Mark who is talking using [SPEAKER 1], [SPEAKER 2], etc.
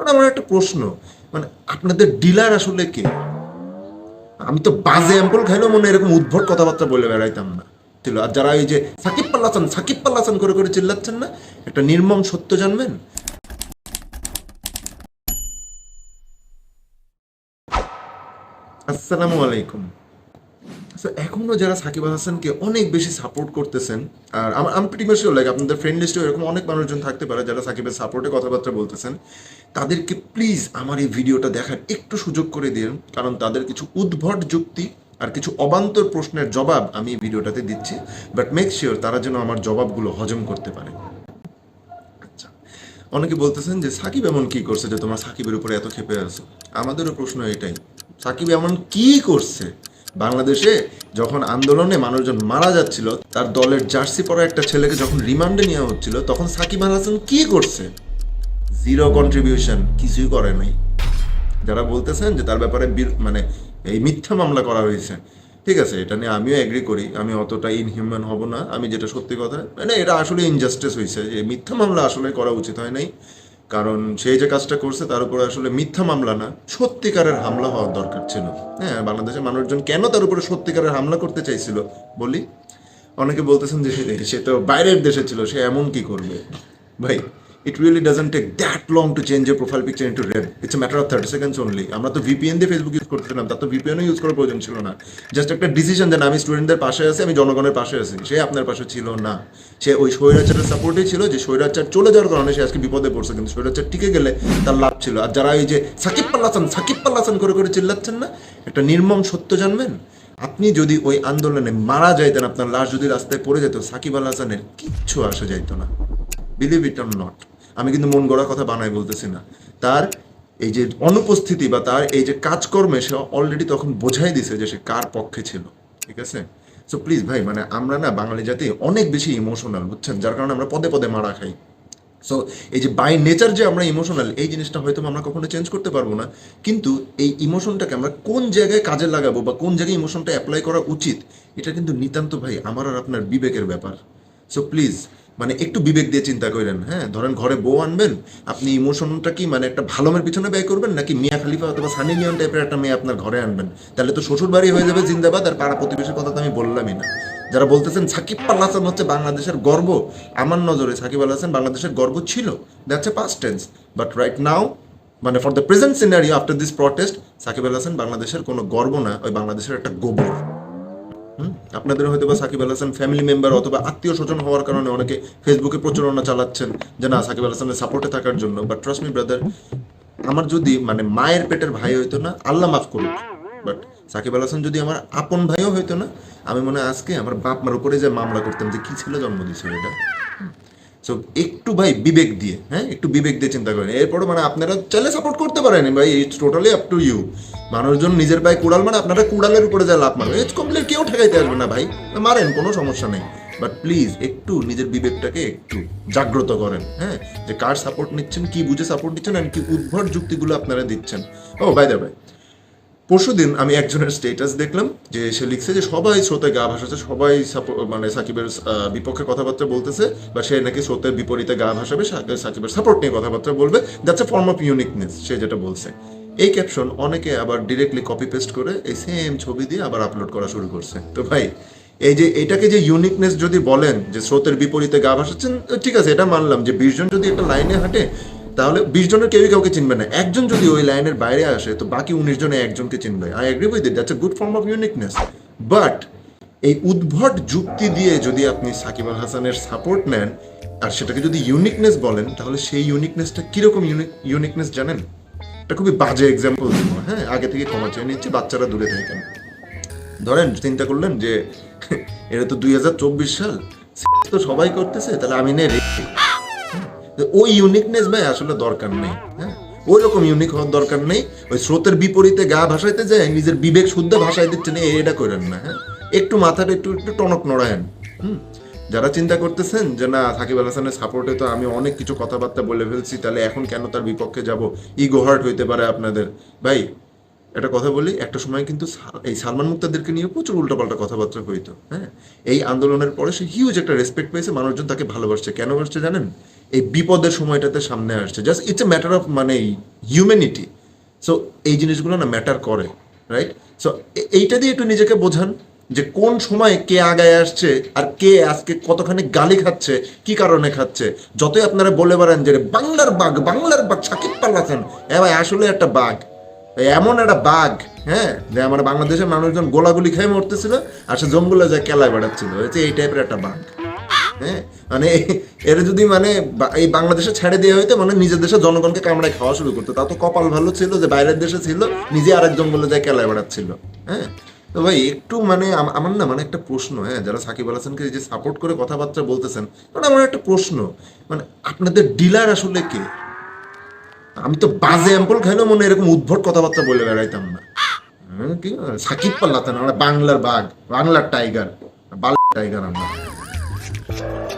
[SPEAKER 1] কারণ আমার একটা প্রশ্ন মানে আপনাদের ডিলার আসলে কে? আমি তো বাজে অ্যাম্পল খাইলেও মনে এরকম উদ্ভট কথাবার্তা বলে বেড়াইতাম না। ছিল, আর যারা এই যে সাকিব পাল্লাসান সাকিব পাল্লাসান করে করে চিল্লাচ্ছেন না, একটা নির্মম সত্য জানবেন? আসসালামু আলাইকুম। So, এখনও যারা সাকিব হাসানকে অনেক বেশি সাপোর্ট করতেছেন আর আমার আমি প্রিটি মাস লাইক আপনাদের ফ্রেন্ড লিস্টে এরকম অনেক মানুষজন থাকতে পারে যারা সাকিবের সাপোর্টে কথাবার্তা বলতেছেন। তাদেরকে প্লিজ আমার এই ভিডিওটা দেখার একটু সুযোগ করে দিন কারণ তাদের কিছু উদ্ভট যুক্তি আর কিছু অবান্তর প্রশ্নের জবাব আমি এই ভিডিওটাতে দিচ্ছি। বাট মেক শিওর তারা যেন আমার জবাবগুলো হজম করতে পারে। আচ্ছা অনেকে বলতেছেন যে সাকিব এমন কি করছে যে তোমার সাকিবের উপরে এত ক্ষেপে আছো? আমাদেরও প্রশ্ন এটাই সাকিব এমন কি করছে? বাংলাদেশে যখন আন্দোলনে মানুষজন মারা যাচ্ছিল, তার দলের জার্সি পরা একটা ছেলেকে যখন রিমান্ডে নেওয়া হচ্ছিল, তখন সাকিব আল হাসান কি করছে? জিরো কন্ট্রিবিউশন কিছুই করে নাই। যারা বলতেছেন যে তার ব্যাপারে মানে এই মিথ্যা মামলা করা হয়েছে। ঠিক আছে, এটা নিয়ে আমিও এগ্রি করি, আমি অতটা ইনহিউম্যান হব না, আমি যেটা সত্যি কথা মানে এটা আসলে ইনজাস্টিস হয়েছে যে মিথ্যা মামলা আসলে করা উচিত হয় নাই। কারণ সেই যে কাজটা করছে তার উপরে আসলে মিথ্যা মামলা না, সত্যিকারের হামলা হওয়ার দরকার ছিল। হ্যাঁ বাংলাদেশের মানুষজন কেন তার উপরে সত্যিকারের হামলা করতে চাইছিল? বলি, অনেকে বলতেছেন যে সে- তো বাইরের দেশে ছিল, সে এমন কি করবে? ভাই it really doesn't take that long to change a profile picture into red it's matter of thirty seconds only আমরা তো ভিপিএন দিয়ে ফেসবুক ইউজ করতেছিলাম তার তো ভিপিএনও ইউজ করার প্রয়োজন ছিল না। জাস্ট একটা ডিসিশন দেন আমি স্টুডেন্টদের পাশে আছি, আমি জনগণের পাশে আছি। সে আপনার পাশে ছিল না। সে ওই স্বৈরাচারের সাপোর্টেই ছিল যে স্বৈরাচার চলে যাওয়ার কারণে সে আজকে বিপদে পড়ছে, কিন্তু স্বৈরাচার টিকে গেলে তার লাভ ছিল। আর যারা এই যে সাকিব পাল্লাসান সাকিব পাল্লাসান করে করে চিল্লাচ্ছেন না, একটা নির্মম সত্য জানবেন? আপনি যদি ওই আন্দোলনে মারা যাইতেন, আপনার লাশ যদি রাস্তায় পড়ে যেত, সাকিব আল হাসানের কিচ্ছু আসা যাইতো না। বিলিভ ইট অর নট আমি কিন্তু মন গড়া কথা বানাই বলতেছি না। তার এই যে অনুপস্থিতি বা তার এই যে কাজকর্মে সে অলরেডি তখন বোঝাই দিছে যে সে কার পক্ষে ছিল। ঠিক আছে? সো প্লিজ ভাই মানে আমরা না বাঙালি জাতি অনেক বেশি ইমোশনাল বুঝছেন? যার কারণে আমরা পদে পদে মারা খাই। সো এই যে বাই নেচার যে আমরা ইমোশনাল এই জিনিসটা হয়তো আমরা কখনো চেঞ্জ করতে পারব না। কিন্তু এই ইমোশনটাকে আমরা কোন জায়গায় কাজে লাগাবো বা কোন জায়গায় ইমোশনটা অ্যাপ্লাই করা উচিত, এটা কিন্তু নিতান্ত ভাই, আমার আর আপনার বিবেকের ব্যাপার। সো প্লিজ মানে একটু বিবেক দিয়ে চিন্তা করেন হ্যাঁ? ধরেন ঘরে বউ আনবেন, আপনি ইমোশনটা কি মানে একটা ভালো মেয়ের পিছনে ব্যয় করবেন, নাকি মিয়া খালিফা অথবা সানি লিওন টাইপের একটা মেয়ে আপনার ঘরে আনবেন? তাহলে তো শ্বশুর বাড়ি হয়ে যাবে জিন্দাবাদ, আর পাড়া প্রতিবেশীর কথা তো আমি বললামই না। যারা বলতেছেন, সাকিব আল হাসান হচ্ছে বাংলাদেশের গর্ব। আমার নজরে সাকিব আল হাসান বাংলাদেশের গর্ব ছিল। That's a past tense but right now মানে for the present scenario after this protest Shakib Al Hasan বাংলাদেশের কোনো গর্ব না, ওই বাংলাদেশের একটা গোবর? আপনাদের হয়তো বা সাকিব আল হাসান ফ্যামিলি মেম্বার অথবা আত্মীয় স্বজন হওয়ার কারণে অনেকে ফেসবুকে প্রচারণা চালাচ্ছেন যে না, সাকিব আল হাসানের সাপোর্টে থাকার জন্য। বাট ট্রাস্ট মি ব্রাদার আমার যদি মানে মায়ের পেটের ভাই হইতো না, আল্লাহ মাফ করুক। বাট সাকিব আল হাসান যদি আমার আপন ভাইও হইতো না, আমি মনে আজকে আমার বাপ মার উপরে যে মামলা করতাম যে কি ছিল জন্ম দিয়েছিল এটা? সো একটু ভাই বিবেক দিয়ে হ্যাঁ? একটু বিবেক দিয়ে চিন্তা করেন। এরপরে মানে আপনারা চাইলে সাপোর্ট করতে পারেন। ভাই it's totally up to you মানুষজন নিজের পায়ে কুড়াল মানে আপনারা কুড়ালের উপরে যা লাভ মারবেন ইটস কমপ্লিট কেউ ঠেকাইতে আসবে না ভাই। মারেন, কোনো সমস্যা নেই। বাট প্লিজ একটু নিজের বিবেকটাকে একটু জাগ্রত করেন হ্যাঁ? যে কার সাপোর্ট নিচ্ছেন, কি বুঝে সাপোর্ট দিচ্ছেন আর কি উদ্ভট যুক্তিগুলো আপনারা দিচ্ছেন। ও বাই দা ভাই পরশুদিন আমি একজনের স্টেটাস দেখলাম, যে সে লিখছে যে সবাই স্রোতে গা ভাসাচ্ছে, সবাই মানে সাকিবের বিপক্ষে কথাবার্তা বলতেছে, বা সে নাকি স্রোতের বিপরীতে গা ভাসাবে সাকিবের সাপোর্ট নিয়ে কথাবার্তা বলবে। That's a form of uniqueness সে যেটা বলছে। এই ক্যাপশন অনেকে আবার ডিরেক্টলি কপি পেস্ট করে এই সেম ছবি দিয়ে আবার আপলোড করা শুরু করছে। তো ভাই, এই যে, এটাকে যে ইউনিকনেস যদি বলেন যে স্রোতের বিপরীতে গা ভাসাচ্ছেন, ঠিক আছে, এটা মানলাম যে বিশ জন যদি একটা লাইনে হাঁটে তাহলে বিশ জনের কেউই কাউকে চিনবে না। একজন যদি ওই লাইনের বাইরে আসে, তো বাকি উনিশ জনে একজনকে চিনবে। I agree with it that's a good form of uniqueness but এই উদ্ভট যুক্তি দিয়ে যদি আপনি সাকিব আল হাসানের সাপোর্ট নেন, আর সেটাকে যদি ইউনিকনেস বলেন, তাহলে সেই ইউনিকনেসটা কীরকম ইউনিকনেস জানেন? এটা খুবই বাজে এক্সাম্পল দিব হ্যাঁ আগে থেকে ক্ষমা চেয়ে নিচ্ছি, বাচ্চারা দূরে থাকেন। ধরেন, চিন্তা করলেন যে এটা তো দুই হাজার চব্বিশ সাল, তো সবাই করতেছে, তাহলে আমি নে রে তো ওই ইউনিকনেস ভাই আসলে দরকার নেই হ্যাঁ? ওই রকম ইউনিক হওয়ার দরকার নেই। ওই স্রোতের বিপরীতে গা ভাসাইতে যায়, নিজের বিবেক শুদ্ধ ভাষায় দিচ্ছেন এটা করেন না হ্যাঁ? একটু মাথাটা একটু একটু টনক নড়ায়েন, হুম? যারা চিন্তা করতেছেন যে না, সাকিব আল হাসানের সাপোর্টে তো আমি অনেক কিছু কথাবার্তা বলে ফেলছি, তাহলে এখন কেন তার বিপক্ষে যাব? ইগো হার্ট হইতে পারে আপনাদের। ভাই, একটা কথা বলি, একটা সময় কিন্তু এই সালমান মুক্তাদেরকে নিয়ে প্রচুর উল্টোপাল্টা কথাবার্তা হইতো হ্যাঁ? এই আন্দোলনের পরে সে হিউজ একটা রেসপেক্ট পেয়েছে, মানুষজন তাকে ভালোবাসছে। কেন বাসছে জানেন? এই বিপদের সময়টাতে সামনে আসছে। Just it's a matter of মানে হিউম্যানিটি সো এই জিনিসগুলো না ম্যাটার করে রাইট সো এইটা দিয়ে একটু নিজেকে বোঝান যে কোন সময়ে কে আগায় আসছে আর কে আজকে কতখানি গালি খাচ্ছে, কি কারণে খাচ্ছে। যতই আপনারা বলে বেড়ান যে বাংলার বাঘ বাংলার বাঘ, সাকিব পাল্লাছেন হ্যাঁ ভাই আসলে একটা বাঘ। এমন একটা বাঘ হ্যাঁ? যে আমার বাংলাদেশের মানুষজন গোলাগুলি খেয়ে মরতেছিল আর সে জঙ্গলে যায় কেলায় বেড়াচ্ছিল। এই টাইপের একটা বাঘ। হ্যাঁ? মানে এর যদি মানে এই বাংলাদেশে ছেড়ে দেওয়া হইতো মানে নিজের দেশের জনগণকে কামড়ায় খাওয়া শুরু করতো। তা তো কপাল ভালো ছিল যে বাইরের দেশে ছিল নিজে আরেক জঙ্গলে যায় কেলায় বেড়াচ্ছিল। হ্যাঁ? তো ভাই একটু মানে আমার না মানে একটা প্রশ্ন হ্যাঁ? যারা সাকিব আল হাসানকে যে সাপোর্ট করে কথাবার্তা বলতেছেন মানে আমার একটা প্রশ্ন মানে আপনাদের ডিলার আসলে কে? আমি তো বাজে অ্যাম্পল খাইলেও মনে এরকম উদ্ভট কথাবার্তা বলে বেড়াইতাম না। হ্যাঁ, কি? সাকিব পাল্লাতেন আমরা বাংলার বাঘ বাংলার টাইগার বাংলার টাইগার আমরা। Bye.